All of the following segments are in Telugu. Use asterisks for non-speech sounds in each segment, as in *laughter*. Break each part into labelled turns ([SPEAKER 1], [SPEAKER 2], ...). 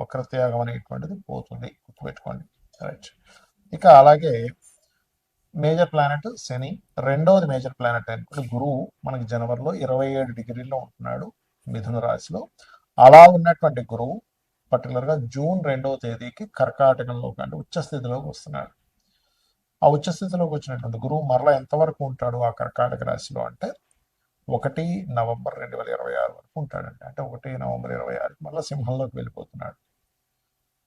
[SPEAKER 1] వక్రత్యాగం అనేటువంటిది పోతుంది గుర్తుపెట్టుకోండి. రైట్ ఇక అలాగే మేజర్ ప్లానెట్ శని రెండవది మేజర్ ప్లానెట్ అనుకోండి గురువు మనకి జనవరిలో ఇరవై ఏడు డిగ్రీలో ఉంటున్నాడు మిథున రాశిలో. అలా ఉన్నటువంటి గురువు పర్టికులర్గా జూన్ రెండవ తేదీకి కర్కాటకంలోకి అంటే ఉచ్చస్థితిలోకి వస్తున్నాడు. ఆ ఉచ్చస్థితిలోకి వచ్చినటువంటి గురువు మరలా ఎంతవరకు ఉంటాడు ఆ కర్కాటక రాశిలో అంటే ఒకటి నవంబర్ రెండు వేల ఇరవై ఆరు వరకు ఉంటాడండి. అంటే ఒకటి నవంబర్ ఇరవై ఆరుకి మళ్ళీ సింహంలోకి వెళ్ళిపోతున్నాడు.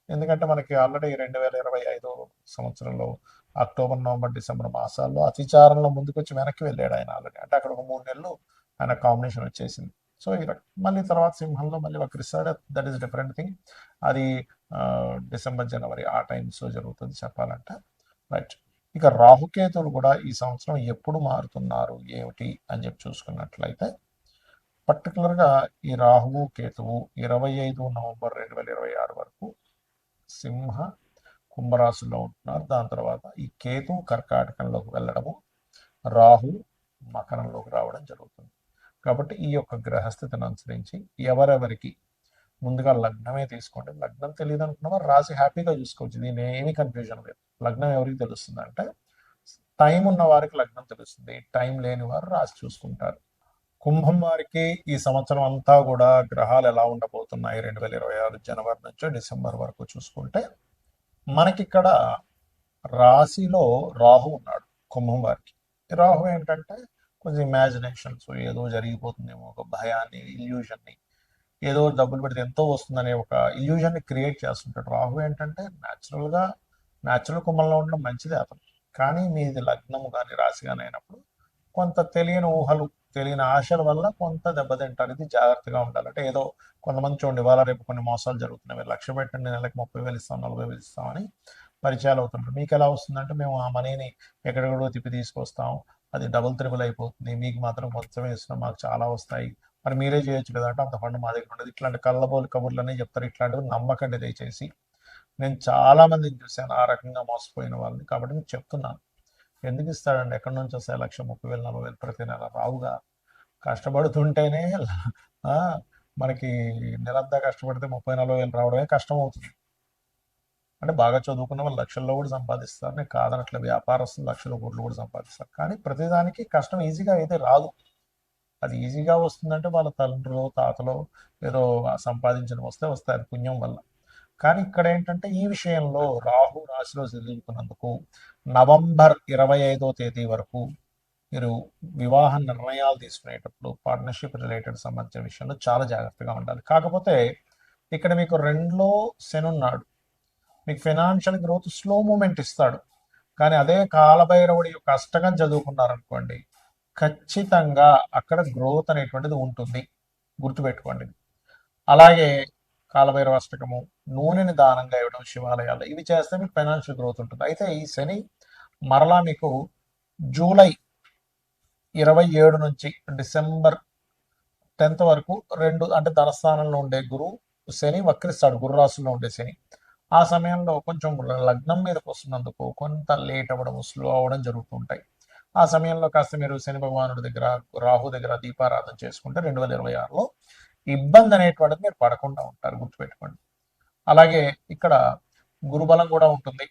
[SPEAKER 1] ఎందుకంటే మనకి ఆల్రెడీ రెండు వేల ఇరవై ఐదు సంవత్సరంలో అక్టోబర్ నవంబర్ డిసెంబర్ మాసాల్లో అతిచారంలో ముందుకొచ్చి వెనక్కి వెళ్ళాడు ఆయన ఆల్రెడీ. అంటే అక్కడ ఒక మూడు నెలలు ఆయన కాంబినేషన్ వచ్చేసింది. సో ఈ మళ్ళీ తర్వాత సింహంలో మళ్ళీ వక్రిస్తాడు దట్ ఈస్ డిఫరెంట్ థింగ్ అది డిసెంబర్ జనవరి ఆ టైమ్స్లో జరుగుతుంది చెప్పాలంటే. రైట్ ఇక రాహుకేతులు కూడా ఈ సంవత్సరం ఎప్పుడు మారుతున్నారు ఏమిటి అని చెప్పి చూసుకున్నట్లయితే పర్టికులర్గా ఈ రాహువు కేతువు ఇరవై ఐదు నవంబర్ రెండు వేల ఇరవై ఆరు వరకు సింహ కుంభరాశుల్లో ఉంటున్నారు. దాని తర్వాత ఈ కేతు కర్కాటకంలోకి వెళ్ళడము రాహు మకరంలోకి రావడం జరుగుతుంది. కాబట్టి ఈ యొక్క గ్రహస్థితిని అనుసరించి ఎవరెవరికి ముందుగా లగ్నమే తీసుకోండి. లగ్నం తెలియదు అనుకున్నవారు రాసి హ్యాపీగా చూసుకోవచ్చు. దీని ఏమీ కన్ఫ్యూజన్ లేదు. లగ్నం ఎవరికి తెలుస్తుంది అంటే టైం ఉన్న వారికి లగ్నం తెలుస్తుంది. టైం లేని వారు రాసి చూసుకుంటారు. కుంభం వారికి ఈ సంవత్సరం అంతా కూడా గ్రహాలు ఎలా ఉండబోతున్నాయి రెండు వేల ఇరవై ఆరు జనవరి నుంచి డిసెంబర్ వరకు చూసుకుంటే మనకిక్కడ రాశిలో రాహు ఉన్నాడు కుంభం వారికి. రాహు ఏంటంటే కొంచెం ఇమాజినేషన్స్ ఏదో జరిగిపోతుందేమో ఒక భయాన్ని ఇల్యూజన్ని ఏదో డబ్బులు పెడితే ఎంతో వస్తుందనే ఒక ఇల్యూజన్ని క్రియేట్ చేస్తుంటాడు. రాహు ఏంటంటే న్యాచురల్గా న్యాచురల్ కుంభంలో ఉండడం మంచిదే అతను కానీ మీది లగ్నము కానీ రాశి కానీ అయినప్పుడు కొంత తెలియని ఊహలు తెలియని ఆశల వల్ల కొంత దెబ్బతింటారు ఇది జాగ్రత్తగా ఉండాలి అంటే ఏదో కొంతమంది చూడండి ఇవాళ రేపు కొన్ని మోసాలు జరుగుతున్నాయి. మీరు లక్ష పెట్టండి నెలకు ముప్పై వేలు ఇస్తాం నలభై వేలు ఇస్తామని పరిచయాలు అవుతుంటారు. మీకు ఎలా వస్తుందంటే మేము ఆ మనీని ఎక్కడెక్కడో తిప్పి తీసుకొస్తాం. అది డబుల్ త్రిబుల్ అయిపోతుంది. మీకు మాత్రం మొత్తం వేస్తున్నాం. మాకు చాలా వస్తాయి. మరి మీరే చేయొచ్చు కదా అంటే అంత ఫండ్ మా దగ్గర ఉండదు. ఇట్లాంటి కళ్ళబోలు అనేవి చెప్తారు. ఇట్లాంటివి నమ్మకండి దయచేసి. నేను చాలా మందిని చూశాను ఆ రకంగా మోసపోయిన వాళ్ళని. కాబట్టి నేను చెప్తున్నాను. ఎందుకు ఇస్తాడండి? ఎక్కడి నుంచి వస్తాయి లక్ష ముప్పై వేలు నలభై వేలు ప్రతి నెల? రావుగా. కష్టపడుతుంటేనే *laughs* మనకి నెలంతా కష్టపడితే ముప్పై నలభై వేలు రావడమే కష్టం అవుతుంది అంటే బాగా చదువుకున్న వాళ్ళు లక్షల్లో కూడా సంపాదిస్తారు. నేను కాదనట్లే వ్యాపారస్తులు లక్షల కోట్లు కూడా సంపాదిస్తారు. కానీ ప్రతిదానికి కష్టం ఈజీగా అయితే రాదు. అది ఈజీగా వస్తుందంటే వాళ్ళ తండ్రులు తాతలో ఏదో సంపాదించిన వస్తే వస్తాయి పుణ్యం వల్ల. కానీ ఇక్కడ ఏంటంటే ఈ విషయంలో రాహు రాశిలో చదువుకున్నందుకు నవంబర్ ఇరవై ఐదో తేదీ వరకు మీరు వివాహ నిర్ణయాలు తీసుకునేటప్పుడు పార్ట్నర్షిప్ రిలేటెడ్ సంబంధించిన విషయంలో చాలా జాగ్రత్తగా ఉండాలి. కాకపోతే ఇక్కడ మీకు రెండులో శనున్నాడు మీకు ఫైనాన్షియల్ గ్రోత్ స్లో మూమెంట్ ఇస్తాడు. కానీ అదే కాలభైరవుడి యొక్క అష్టకం చదువుకున్నారనుకోండి ఖచ్చితంగా అక్కడ గ్రోత్ అనేటువంటిది ఉంటుంది. గుర్తుపెట్టుకోండి. అలాగే కాలభైరవ అష్టకము నూనెని దానంగా ఇవ్వడం శివాలయాలు ఇవి చేస్తే మీకు ఫైనాన్షియల్ గ్రోత్ ఉంటుంది. అయితే ఈ శని మరలా మీకు జూలై ఇరవై ఏడు నుంచి డిసెంబర్ టెన్త్ వరకు రెండు అంటే ధనస్థానంలో ఉండే గురువు శని వక్రిస్తాడు గురు రాశిలో ఉండే శని. ఆ సమయంలో కొంచెం లగ్నం మీదకి వస్తున్నందుకు కొంత లేట్ అవ్వడం స్లో అవ్వడం జరుగుతుంటాయి ఆ సమయంలో కాస్త మీరు శని భగవానుడి దగ్గర రాహు దగ్గర దీపారాధన చేసుకుంటే రెండు వేల ఇరవై ఆరులో ఇబ్బంది అనేటువంటిది మీరు పడకుండా ఉంటారు గుర్తుపెట్టుకోండి. అలాగే ఇక్కడ గురుబలం కూడా ఉంటుంది.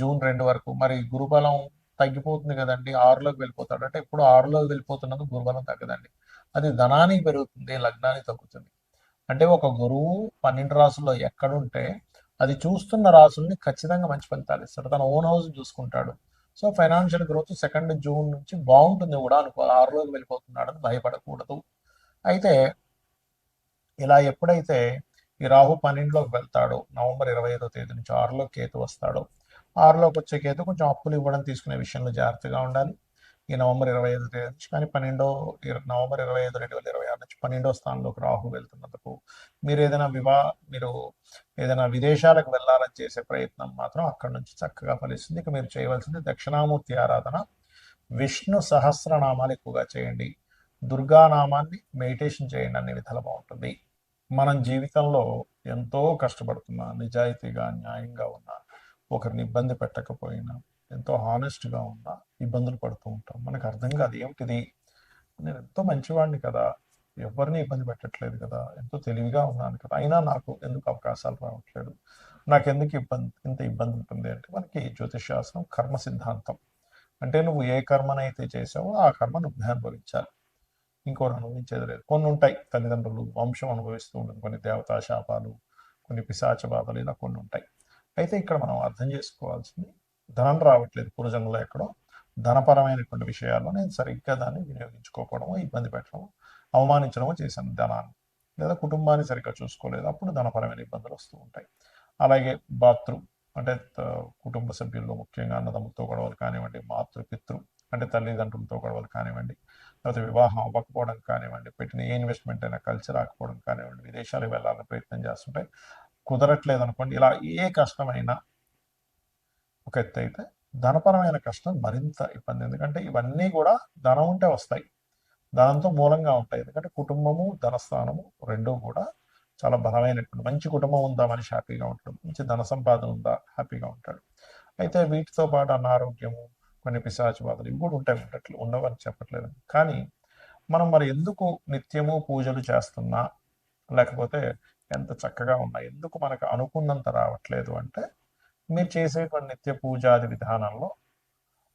[SPEAKER 1] జూన్ రెండు వరకు. మరి గురుబలం తగ్గిపోతుంది కదండి ఆరులోకి వెళ్ళిపోతాడు. అంటే ఇప్పుడు ఆరులోకి వెళ్ళిపోతున్నందుకు గురుబలం తగ్గదండి. అది ధనానికి పెరుగుతుంది లగ్నానికి తగ్గుతుంది. అంటే ఒక గురువు పన్నెండు రాసుల్లో ఎక్కడుంటే అది చూస్తున్న రాసుల్ని ఖచ్చితంగా మంచి ఫలితాలు ఇస్తాడు. తన ఓన్ హౌస్ చూసుకుంటాడు. So financial growth second June నుంచి బాగుంటుంది కూడా అనుకో ఆరులోకి వెళ్ళిపోతున్నాడని భయపడకూడదు. అయితే ఇలా ఎప్పుడైతే ఈ రాహు పన్నెండులోకి వెళ్తాడో నవంబర్ ఇరవై ఐదో తేదీ నుంచి ఆరులో కేతు వస్తాడో ఆరులోకి వచ్చే కేతు కొంచెం అప్పులు ఇవ్వడం తీసుకునే విషయంలో జాగ్రత్తగా ఉండాలి. ఈ నవంబర్ ఇరవై ఐదు తేదీ నుంచి కానీ పన్నెండో నవంబర్ ఇరవై ఐదు రెండు వేల ఇరవై ఆరు నుంచి పన్నెండో స్థానంలోకి రాహు వెళ్తున్నందుకు మీరు ఏదైనా వివా మీరు ఏదైనా విదేశాలకు వెళ్ళాలని చేసే ప్రయత్నం మాత్రం అక్కడ నుంచి చక్కగా ఫలిస్తుంది. ఇక మీరు చేయవలసింది దక్షిణామూర్తి ఆరాధన. విష్ణు సహస్రనామాలు ఎక్కువగా చేయండి. దుర్గానామాన్ని మెడిటేషన్ చేయండి. అన్ని విధాలు బాగుంటుంది. మనం జీవితంలో ఎంతో కష్టపడుతున్నా నిజాయితీగా న్యాయంగా ఉన్నా ఒకరిని ఇబ్బంది పెట్టకపోయినా ఎంతో హానెస్ట్గా ఉన్నా ఇబ్బందులు పడుతూ ఉంటాం. మనకు అర్థం కాదు ఏమిటిది నేను ఎంతో మంచివాడిని కదా ఎవరిని ఇబ్బంది పెట్టట్లేదు కదా ఎంతో తెలివిగా ఉన్నాను కదా అయినా నాకు ఎందుకు అవకాశాలు రావట్లేదు? నాకు ఎందుకు ఇబ్బంది ఇంత ఇబ్బంది ఉంటుంది అంటే మనకి జ్యోతిష్ శాస్త్రం కర్మ సిద్ధాంతం. అంటే నువ్వు ఏ కర్మనైతే చేసావో ఆ కర్మ నువ్వు అనుభవించాలి. ఇంకోరు అనుభవించేది లేదు కొన్ని ఉంటాయి తల్లిదండ్రులు వంశం అనుభవిస్తూ ఉంటుంది. కొన్ని దేవతా శాపాలు కొన్ని పిశాచ బాధలు ఇలా కొన్ని ఉంటాయి. అయితే ఇక్కడ మనం అర్థం చేసుకోవాల్సింది ధనం రావట్లేదు పూర్వజంలో ఎక్కడో. ధనపరమైనటువంటి విషయాల్లో నేను సరిగ్గా దాన్ని వినియోగించుకోకపోవడము ఇబ్బంది పెట్టడము అవమానించడము చేశాను ధనాన్ని. లేదా కుటుంబాన్ని సరిగ్గా చూసుకోలేదు అప్పుడు ధనపరమైన ఇబ్బందులు వస్తూ ఉంటాయి. అలాగే బాతృ అంటే కుటుంబ సభ్యుల్లో ముఖ్యంగా అన్నదమ్ములతో గొడవలు కానివ్వండి మాతృ పితృ అంటే తల్లిదండ్రులతో గొడవలు కానివ్వండి లేకపోతే వివాహం అవ్వకపోవడం కానివ్వండి పెట్టిన ఏ ఇన్వెస్ట్మెంట్ అయినా కలిసి రాకపోవడం కానివ్వండి విదేశాలకు వెళ్ళాలని ప్రయత్నం చేస్తుంటే కుదరట్లేదు అనుకోండి. ఇలా ఏ కష్టమైనా ఒక ఎత్తు అయితే ధనపరమైన కష్టం మరింత ఇబ్బంది. ఎందుకంటే ఇవన్నీ కూడా ధనం ఉంటే వస్తాయి. ధనంతో మూలంగా ఉంటాయి. ఎందుకంటే కుటుంబము ధనస్థానము రెండూ కూడా చాలా బలమైనటువంటి మంచి కుటుంబం ఉందా మనిషి హ్యాపీగా ఉంటాడు. మంచి ధన సంపాదన ఉందా హ్యాపీగా ఉంటాడు. అయితే వీటితో పాటు అనారోగ్యము కొన్ని పిశాచి బాధలు ఇవి కూడా ఉంటాయి ఉండట్లు ఉండవని చెప్పట్లేదు. కానీ మనం మరి ఎందుకు నిత్యము పూజలు చేస్తున్నా లేకపోతే ఎంత చక్కగా ఉన్నా ఎందుకు మనకు అనుకున్నంత రావట్లేదు అంటే మీరు చేసేటువంటి నిత్య పూజాది విధానంలో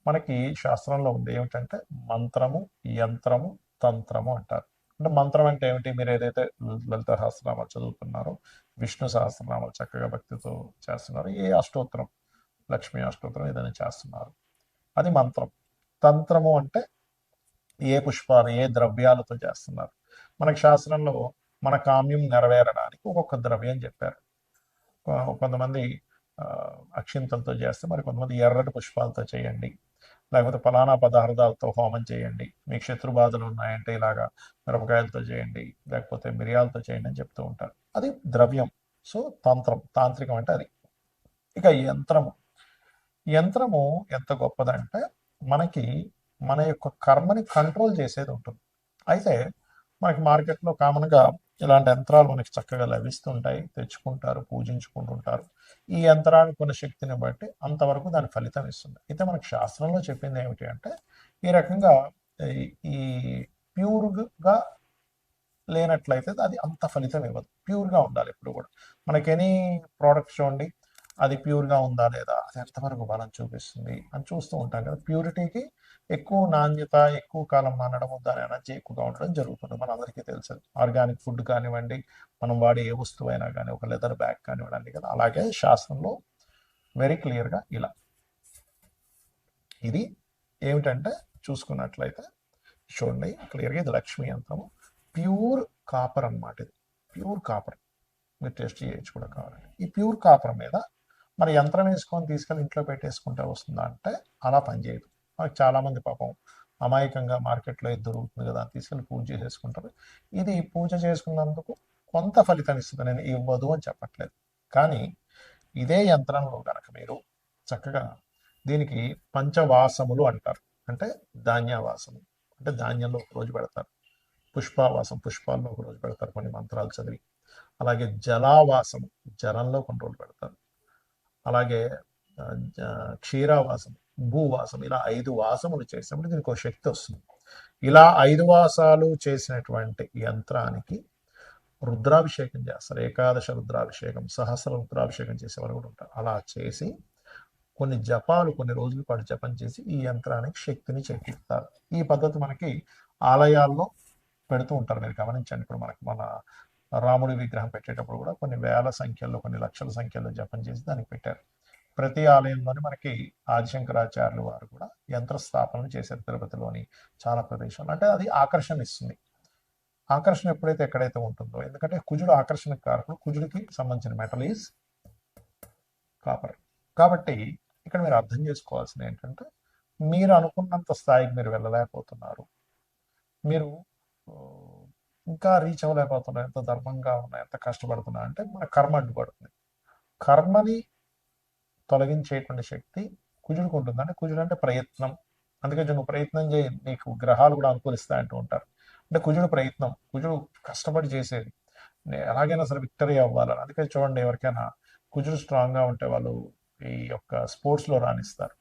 [SPEAKER 1] మనకి శాస్త్రంలో ఉంది. ఏమిటంటే మంత్రము యంత్రము తంత్రము అంటారు. అంటే మంత్రం అంటే ఏమిటి? మీరు ఏదైతే లలిత సహస్రనామాలు చదువుతున్నారో విష్ణు సహస్రనామాలు చక్కగా భక్తితో చేస్తున్నారు ఏ అష్టోత్తరం లక్ష్మీ అష్టోత్తరం ఏదైనా చేస్తున్నారు. అది మంత్రం. తంత్రము అంటే ఏ పుష్పాలు ఏ ద్రవ్యాలతో చేస్తున్నారు. మనకి శాస్త్రంలో మన కామ్యం నెరవేరడానికి ఒక్కొక్క ద్రవ్యం చెప్పారు. కొంతమంది ఆ, అక్షింతలతో చేస్తే మరి కొంతమంది ఎర్రటి పుష్పాలతో చేయండి. లేకపోతే ఫలానా పదార్థాలతో హోమం చేయండి. మీకు శత్రు బాధలు ఉన్నాయంటే ఇలాగా మిరపకాయలతో చేయండి. లేకపోతే మిరియాలతో చేయండి అని చెప్తూ ఉంటారు. అది ద్రవ్యం. సో తంత్రం. తాంత్రికం అంటే అది. ఇక యంత్రము. యంత్రము ఎంత గొప్పదంటే మనకి మన యొక్క కర్మని కంట్రోల్ చేసేది ఉంటుంది. అయితే మనకి మార్కెట్లో కామన్గా ఇలాంటి యంత్రాలు మనకి చక్కగా లభిస్తుంటాయి. తెచ్చుకుంటారు పూజించుకుంటుంటారు. ఈ యంత్రానికి ఉన్న శక్తిని బట్టి అంతవరకు దాని ఫలితం ఇస్తుంది. అయితే మనకు శాస్త్రంలో చెప్పింది ఏమిటి అంటే ఈ రకంగా ఈ- ప్యూర్గా లేనట్లయితే అది అంత ఫలితం ఇవ్వదు. ప్యూర్గా ఉండాలి ఎప్పుడు కూడా. మనకి ఎనీ ప్రోడక్ట్ చూడండి అది ప్యూర్గా ఉందా లేదా అది ఎంతవరకు బలం చూపిస్తుంది అని చూస్తూ ఉంటాం కదా. ప్యూరిటీకి ఎక్కువ నాణ్యత ఎక్కువ కాలం నానడం దాని ఎనర్జీ ఎక్కువగా ఉండడం జరుగుతుంది. మన అందరికీ తెలుసు. ఆర్గానిక్ ఫుడ్ కానివ్వండి మనం వాడే ఏ వస్తువు అయినా కానీ ఒక లెదర్ బ్యాగ్ కానివ్వండి కదా. అలాగే శాస్త్రంలో వెరీ క్లియర్గా ఇలా. ఇది ఏమిటంటే చూసుకున్నట్లయితే చూడండి క్లియర్గా ఇది లక్ష్మీ యంత్రము. ప్యూర్ కాపర్ అన్నమాట ఇది. Pure copper. మీరు టెస్ట్ చేయొచ్చు కూడా కావాలండి. ఈ ప్యూర్ కాపర్ మీద మరి యంత్రం వేసుకొని తీసుకెళ్ళి ఇంట్లో పెట్టేసుకుంటే వస్తుందా అంటే అలా పనిచేయదు మనకి చాలామంది పాపం అమాయకంగా మార్కెట్లో ఇది దొరుకుతుంది కదా అని తీసుకెళ్ళి పూజ చేసేసుకుంటారు. ఇది పూజ చేసుకున్నందుకు కొంత ఫలితం ఇస్తుంది. నేను ఇవ్వదు అని చెప్పట్లేదు. కానీ ఇదే యంత్రంలో కనుక మీరు చక్కగా దీనికి పంచవాసములు అంటారు. అంటే ధాన్యవాసము. అంటే ధాన్యంలో ఒక రోజు పెడతారు. పుష్పవాసం పుష్పాల్లో ఒక రోజు పెడతారు. కొన్ని మంత్రాలు చదివి. అలాగే జలావాసము. జలంలో కొన్ని రోజులు పెడతారు. అలాగే క్షీరావాసం భూవాసం ఇలా ఐదు వాసములు చేసినప్పుడు దీనికి ఒక శక్తి వస్తుంది. ఇలా ఐదు వాసాలు చేసినటువంటి యంత్రానికి రుద్రాభిషేకం చేస్తారు. ఏకాదశ రుద్రాభిషేకం సహస్ర రుద్రాభిషేకం చేసేవారు కూడా ఉంటారు. అలా చేసి కొన్ని జపాలు కొన్ని రోజుల పాటు జపం చేసి ఈ యంత్రానికి శక్తిని చేకూరుతారు. ఈ పద్ధతి మనకి ఆలయాల్లో పెడుతూ ఉంటారు. మీరు గమనించండి ఇప్పుడు మనకు మన రాముడి విగ్రహం పెట్టేటప్పుడు కూడా కొన్ని వేల సంఖ్యలో కొన్ని లక్షల సంఖ్యలో జపం చేసి దానికి పెట్టారు. ప్రతి ఆలయంలోని మనకి ఆదిశంకరాచార్యులు వారు కూడా యంత్ర స్థాపన చేశారు తిరుపతిలోని చాలా ప్రదేశాలు అంటే అది ఆకర్షణ ఇస్తుంది. ఆకర్షణ ఎప్పుడైతే ఎక్కడైతే ఉంటుందో ఎందుకంటే కుజుడు ఆకర్షణ కారకుడు కుజుడికి సంబంధించిన మెటల్ ఈజ్ కాపర్. కాబట్టి ఇక్కడ మీరు అర్థం చేసుకోవాల్సింది ఏంటంటే మీరు అనుకున్నంత స్థాయికి మీరు వెళ్ళలేకపోతున్నారు. మీరు ఇంకా రీచ్ అవ్వలేకపోతున్నాయి. ఎంత ధర్మంగా ఉన్నా ఎంత కష్టపడుతున్నా అంటే మన కర్మ అడ్డుపడుతుంది. కర్మని తొలగించేటువంటి శక్తి కుజుడికి ఉంటుంది. అంటే కుజుడు అంటే ప్రయత్నం. అందుకే నువ్వు ప్రయత్నం చేయి నీకు గ్రహాలు కూడా అనుకూలిస్తాయి అంటూ ఉంటారు. అంటే కుజుడు ప్రయత్నం కుజుడు కష్టపడి చేసేది. ఎలాగైనా సరే విక్టరీ అవ్వాలని. అందుకే చూడండి ఎవరికైనా కుజుడు స్ట్రాంగ్గా ఉంటే వాళ్ళు ఈ యొక్క స్పోర్ట్స్లో రాణిస్తారు.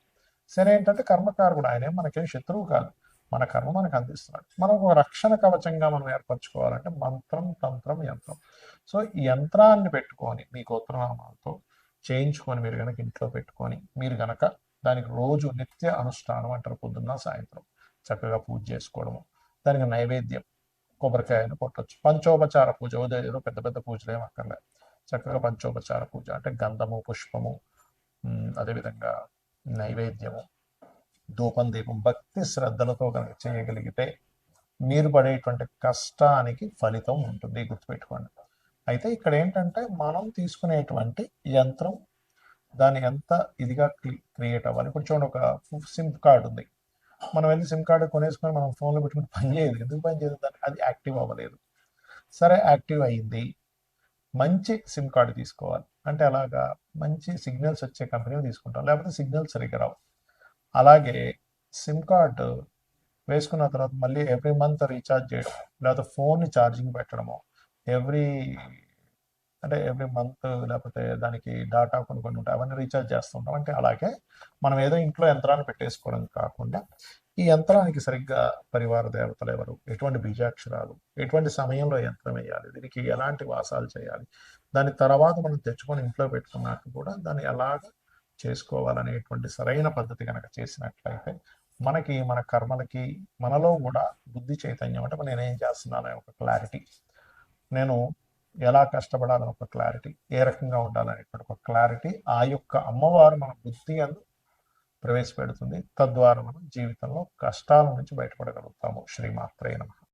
[SPEAKER 1] సరే ఏంటంటే కర్మకారుడు ఆయన మనకేం శత్రువు కాదు. మన కర్మ మనకు అందిస్తున్నాడు. మనం ఒక రక్షణ కవచంగా మనం ఏర్పరచుకోవాలంటే మంత్రం తంత్రం యంత్రం. సో ఈ యంత్రాన్ని పెట్టుకొని మీ గోత్రనామాలతో చేయించుకొని మీరు కనుక ఇంట్లో పెట్టుకొని మీరు కనుక దానికి రోజు నిత్య అనుష్ఠానం అంటారు పొద్దున్న సాయంత్రం. చక్కగా పూజ చేసుకోవడము. దానికి నైవేద్యం కొబ్బరికాయను కొట్టచ్చు. పంచోపచార పూజ ఉదయం ఏదో పెద్ద పెద్ద పూజలు ఏం అక్కర్లేదు చక్కగా పంచోపచార పూజ అంటే గంధము పుష్పము అదేవిధంగా నైవేద్యము. ధూపం దీపం భక్తి శ్రద్ధలతో కనుక చేయగలిగితే మీరు పడేటువంటి కష్టానికి ఫలితం ఉంటుంది. గుర్తుపెట్టుకోండి. అయితే ఇక్కడ ఏంటంటే మనం తీసుకునేటువంటి యంత్రం దాని ఎంత ఇదిగా క్రియేట్ అవ్వాలి. ఇప్పుడు చూడండి ఒక సిమ్ కార్డు ఉంది. మనం వెళ్ళి సిమ్ కార్డు కొనేసుకొని మనం ఫోన్లో పెట్టుకుని పని చేయదు. ఎందుకు పని చేయదు? దానికి అది యాక్టివ్ అవ్వలేదు. సరే యాక్టివ్ అయ్యింది మంచి సిమ్ కార్డు తీసుకోవాలి. అంటే అలాగా మంచి సిగ్నల్స్ వచ్చే కంపెనీ తీసుకుంటాం. లేకపోతే సిగ్నల్స్ సరిగ్గా రావు. అలాగే సిమ్ కార్డు వేసుకున్న తర్వాత మళ్ళీ ఎవ్రీ మంత్ రీఛార్జ్ చేయడం లేకపోతే ఫోన్ని ఛార్జింగ్ పెట్టడము. ఎవ్రీ అంటే ఎవ్రీ మంత్ లేకపోతే దానికి డాటా కొన్ని కొన్ని ఉంటాయి అవన్నీ రీఛార్జ్ చేస్తుంటాం అంటే అలాగే మనం ఏదో ఇంట్లో యంత్రాన్ని పెట్టేసుకోవడం కాకుండా ఈ యంత్రానికి సరిగ్గా పరివార దేవతలు ఎవరు ఎటువంటి బీజాక్షరాలు ఎటువంటి సమయంలో యంత్రం వేయాలి దీనికి ఎలాంటి వాసాలు చేయాలి దాని తర్వాత మనం తెచ్చుకొని ఇంట్లో పెట్టుకున్నాక కూడా దాన్ని ఎలాగ చేసుకోవాలనేటువంటి సరైన పద్ధతి కనుక చేసినట్లయితే మనకి మన కర్మలకి మనలో కూడా బుద్ధి చైతన్యం అంటే నేనేం చేస్తున్నాను అనే ఒక క్లారిటీ నేను ఎలా కష్టపడాలని ఒక క్లారిటీ ఏ రకంగా ఉండాలనేటువంటి ఒక క్లారిటీ ఆ యొక్క అమ్మవారు మన బుద్ధి అందు ప్రవేశపెడుతుంది. తద్వారా మనం జీవితంలో కష్టాల నుంచి బయటపడగలుగుతాము. శ్రీమాత్రే నమః.